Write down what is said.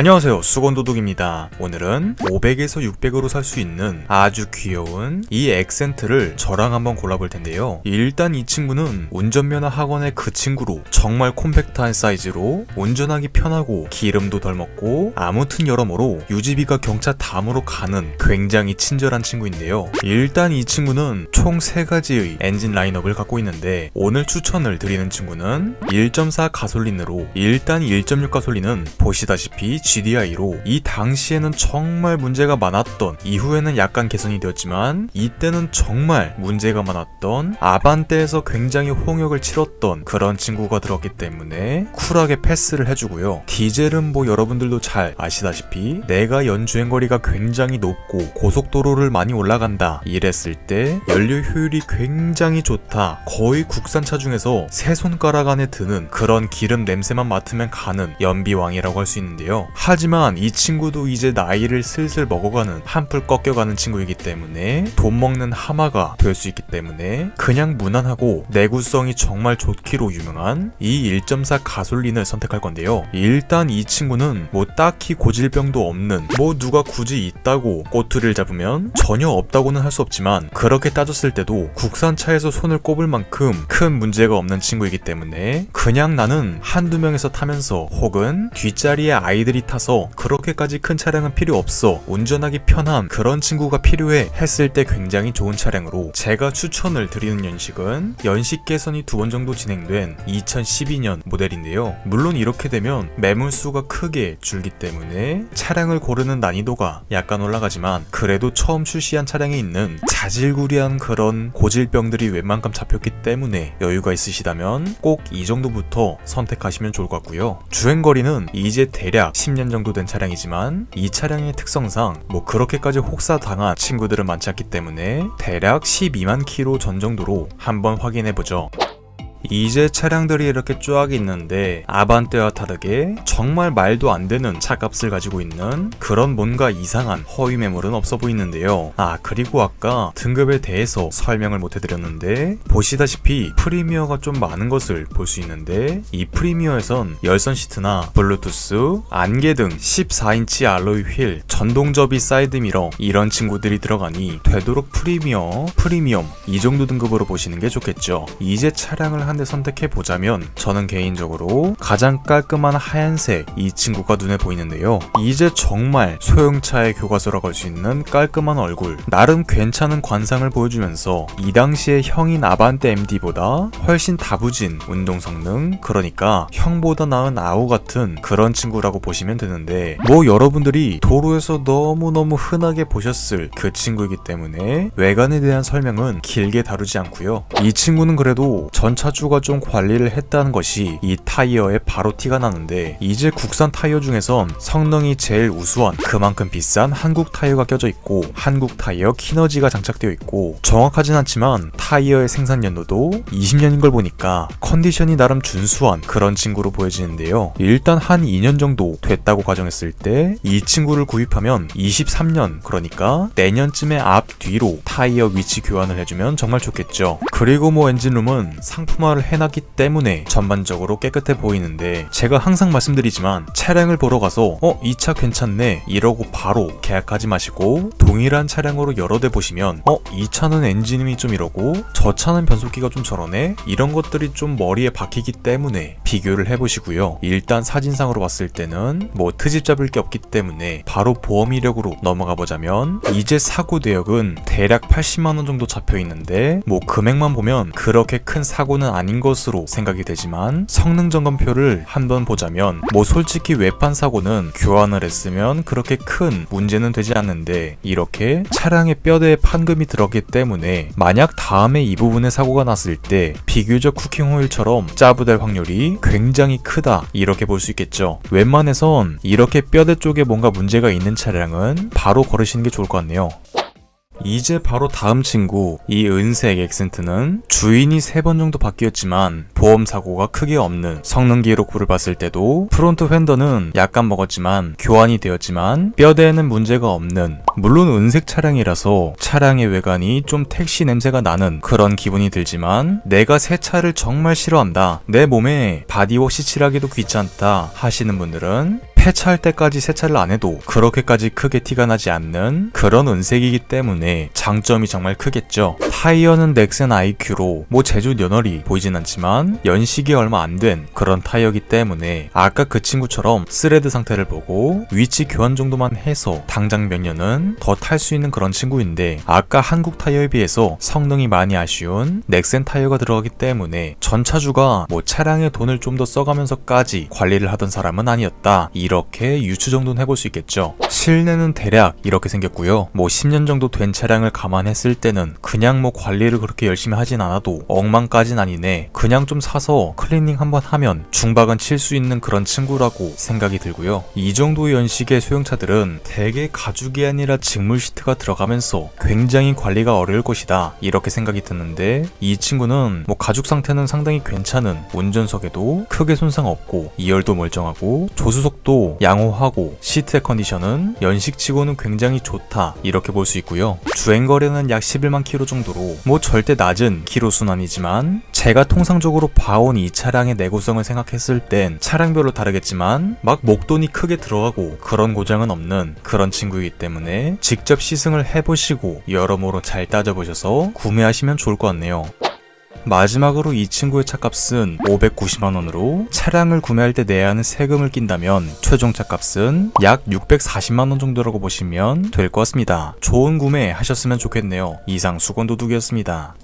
안녕하세요. 수건도둑입니다. 오늘은 500에서 600으로 살 수 있는 아주 귀여운 이 액센트를 저랑 한번 골라볼 텐데요. 일단 이 친구는 운전면허 학원의 그 친구로 정말 콤팩트한 사이즈로 운전하기 편하고 기름도 덜 먹고 아무튼 여러모로 유지비가 경차 담으로 가는 굉장히 친절한 친구인데요. 일단 이 친구는 총 3가지의 엔진 라인업을 갖고 있는데 오늘 추천을 드리는 친구는 1.4 가솔린으로 일단 1.6 가솔린은 보시다시피 GDI로 이 당시에는 정말 문제가 많았던 이후에는 약간 개선이 되었지만 이때는 정말 문제가 많았던 아반떼에서 굉장히 홍역을 치렀던 그런 친구가 들었기 때문에 쿨하게 패스를 해주고요. 디젤은 뭐 여러분들도 잘 아시다시피 내가 연주행거리가 굉장히 높고 고속도로를 많이 올라간다 이랬을 때 연료 효율이 굉장히 좋다 거의 국산차 중에서 세 손가락 안에 드는 그런 기름 냄새만 맡으면 가는 연비왕이라고 할 수 있는데요. 하지만 이 친구도 이제 나이를 슬슬 먹어가는 한풀 꺾여가는 친구이기 때문에 돈 먹는 하마가 될 수 있기 때문에 그냥 무난하고 내구성이 정말 좋기로 유명한 이 1.4 가솔린을 선택할 건데요. 일단 이 친구는 뭐 딱히 고질병도 없는 뭐 누가 굳이 있다고 꼬투리를 잡으면 전혀 없다고는 할 수 없지만 그렇게 따졌을 때도 국산차에서 손을 꼽을 만큼 큰 문제가 없는 친구이기 때문에 그냥 나는 한두 명에서 타면서 혹은 뒷자리에 아이들이 타서 그렇게까지 큰 차량은 필요 없어 운전하기 편한 그런 친구가 필요해 했을 때 굉장히 좋은 차량으로 제가 추천을 드리는 연식은 연식 개선이 두 번 정도 진행된 2012년 모델인데요. 물론 이렇게 되면 매물수가 크게 줄기 때문에 차량을 고르는 난이도가 약간 올라가지만 그래도 처음 출시한 차량에 있는 자질구리한 그런 고질병들이 웬만큼 잡혔기 때문에 여유가 있으시다면 꼭 이 정도부터 선택하시면 좋을 것 같고요. 주행거리는 이제 대략 10년 정도 된 차량이지만 이 차량의 특성상 뭐 그렇게까지 혹사당한 친구들은 많지 않기 때문에 대략 12만 킬로 전 정도로 한번 확인해 보죠. 이제 차량들이 이렇게 쫙 있는데 아반떼와 다르게 정말 말도 안 되는 차값을 가지고 있는 그런 뭔가 이상한 허위 매물은 없어 보이는데요. 아 그리고 아까 등급에 대해서 설명을 못 해드렸는데 보시다시피 프리미어가 좀 많은 것을 볼 수 있는데 이 프리미어에선 열선 시트나 블루투스, 안개 등 14인치 알로이 휠, 전동 접이 사이드 미러 이런 친구들이 들어가니 되도록 프리미어, 프리미엄 이 정도 등급으로 보시는 게 좋겠죠. 이제 차량을 한 대 선택해 보자면 저는 개인적으로 가장 깔끔한 하얀색 이 친구가 눈에 보이는데요. 이제 정말 소형차의 교과서라고 할 수 있는 깔끔한 얼굴, 나름 괜찮은 관상을 보여주면서 이 당시의 형인 아반떼 MD보다 훨씬 다부진 운동 성능, 그러니까 형보다 나은 아우 같은 그런 친구라고 보시면 되는데 뭐 여러분들이 도로에서 너무너무 흔하게 보셨을 그 친구이기 때문에 외관에 대한 설명은 길게 다루지 않고요. 이 친구는 그래도 전차 주가 좀 관리를 했다는 것이 이 타이어에 바로 티가 나는데 이제 국산 타이어 중에선 성능이 제일 우수한 그만큼 비싼 한국 타이어가 껴져 있고 한국 타이어 키너지가 장착되어 있고 정확하진 않지만 타이어의 생산 연도도 20년인 걸 보니까 컨디션이 나름 준수한 그런 친구로 보여지는데요. 일단 한 2년 정도 됐다고 가정했을 때 이 친구를 구입하면 23년 그러니까 내년쯤에 앞 뒤로 타이어 위치 교환을 해주면 정말 좋겠죠. 그리고 뭐 엔진룸은 상품화 를 해놨기 때문에 전반적으로 깨끗해 보이는데 제가 항상 말씀드리지만 차량을 보러 가서 어 이 차 괜찮네 이러고 바로 계약하지 마시고 동일한 차량으로 여러 대 보시면 어 이 차는 엔진음이 좀 이러고 저 차는 변속기가 좀 저러네 이런 것들이 좀 머리에 박히기 때문에 비교를 해보시고요. 일단 사진상으로 봤을 때는 뭐 트집 잡을 게 없기 때문에 바로 보험 이력으로 넘어가 보자면 이제 사고 내역은 대략 80만원 정도 잡혀 있는데 뭐 금액만 보면 그렇게 큰 사고는 아닌 것으로 생각이 되지만 성능 점검표를 한번 보자면 뭐 솔직히 외판 사고는 교환을 했으면 그렇게 큰 문제는 되지 않는데 이렇게 차량의 뼈대에 판금이 들었기 때문에 만약 다음에 이 부분에 사고가 났을 때 비교적 쿠킹 호일처럼 짜부될 확률이 굉장히 크다 이렇게 볼 수 있겠죠. 웬만해선 이렇게 뼈대 쪽에 뭔가 문제가 있는 차량은 바로 걸으시는 게 좋을 것 같네요 이제 바로 다음 친구 이 은색 액센트는 주인이 세 번 정도 바뀌었지만 보험 사고가 크게 없는 성능 기록부를 봤을 때도 프론트 휀더는 약간 먹었지만 교환이 되었지만 뼈대에는 문제가 없는 물론 은색 차량이라서 차량의 외관이 좀 택시 냄새가 나는 그런 기분이 들지만 내가 새 차를 정말 싫어한다 내 몸에 바디워시 칠하기도 귀찮다 하시는 분들은 폐차할 때까지 세차를 안 해도 그렇게까지 크게 티가 나지 않는 그런 은색이기 때문에 장점이 정말 크겠죠. 타이어는 넥센 IQ로 뭐 제주 연월이 보이진 않지만 연식이 얼마 안 된 그런 타이어기 때문에 아까 그 친구처럼 스레드 상태를 보고 위치 교환 정도만 해서 당장 몇 년은 더 탈 수 있는 그런 친구인데 아까 한국 타이어에 비해서 성능이 많이 아쉬운 넥센 타이어가 들어가기 때문에 전차주가 뭐 차량에 돈을 좀 더 써가면서까지 관리를 하던 사람은 아니었다 이렇게 유추 정도는 해볼 수 있겠죠? 실내는 대략 이렇게 생겼고요. 뭐 10년 정도 된 차량을 감안했을 때는 그냥 뭐 관리를 그렇게 열심히 하진 않아도 엉망까진 아니네. 그냥 좀 사서 클리닝 한번 하면 중박은 칠 수 있는 그런 친구라고 생각이 들고요. 이 정도 연식의 소형차들은 대개 가죽이 아니라 직물 시트가 들어가면서 굉장히 관리가 어려울 것이다. 이렇게 생각이 드는데 이 친구는 뭐 가죽 상태는 상당히 괜찮은 운전석에도 크게 손상 없고 2열도 멀쩡하고 조수석도 양호하고 시트의 컨디션은 연식치고는 굉장히 좋다 이렇게 볼 수 있고요 주행 거리는 약 11만 킬로 정도로 뭐 절대 낮은 키로수는 아니지만 제가 통상적으로 봐온 이 차량의 내구성을 생각했을 땐 차량별로 다르겠지만 막 목돈이 크게 들어가고 그런 고장은 없는 그런 친구이기 때문에 직접 시승을 해보시고 여러모로 잘 따져보셔서 구매하시면 좋을 것 같네요. 마지막으로 이 친구의 차값은 590만원으로 차량을 구매할 때 내야 하는 세금을 낀다면 최종 차값은 약 640만원 정도라고 보시면 될 것 같습니다. 좋은 구매 하셨으면 좋겠네요. 이상 수건 도둑이었습니다.